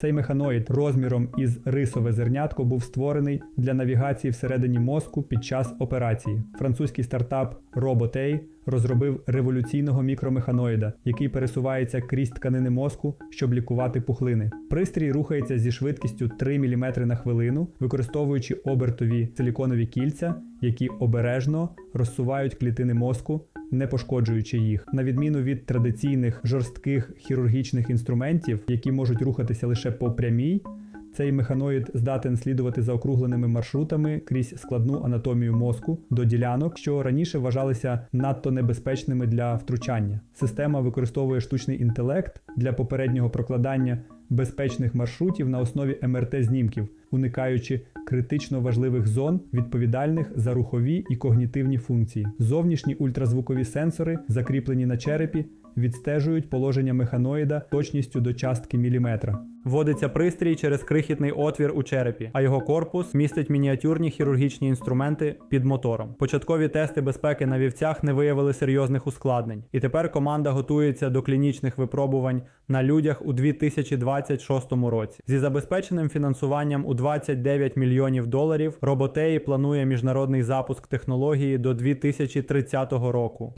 Цей механоїд розміром із рисове зернятко був створений для навігації всередині мозку під час операції. Французький стартап Robotay розробив революційного мікромеханоїда, який пересувається крізь тканини мозку, щоб лікувати пухлини. Пристрій рухається зі швидкістю 3 мм на хвилину, використовуючи обертові силіконові кільця, які обережно розсувають клітини мозку, не пошкоджуючи їх, на відміну від традиційних жорстких хірургічних інструментів, які можуть рухатися лише по прямій. Цей механоїд здатен слідувати за округленими маршрутами крізь складну анатомію мозку до ділянок, що раніше вважалися надто небезпечними для втручання. Система використовує штучний інтелект для попереднього прокладання безпечних маршрутів на основі МРТ-знімків, уникаючи критично важливих зон, відповідальних за рухові і когнітивні функції. Зовнішні ультразвукові сенсори, закріплені на черепі, відстежують положення механоїда точністю до частки міліметра. Вводиться пристрій через крихітний отвір у черепі, а його корпус містить мініатюрні хірургічні інструменти під мотором. Початкові тести безпеки на вівцях не виявили серйозних ускладнень, і тепер команда готується до клінічних випробувань на людях у 2026 році. Зі забезпеченим фінансуванням у 29 мільйонів доларів Роботеї планує міжнародний запуск технології до 2030 року.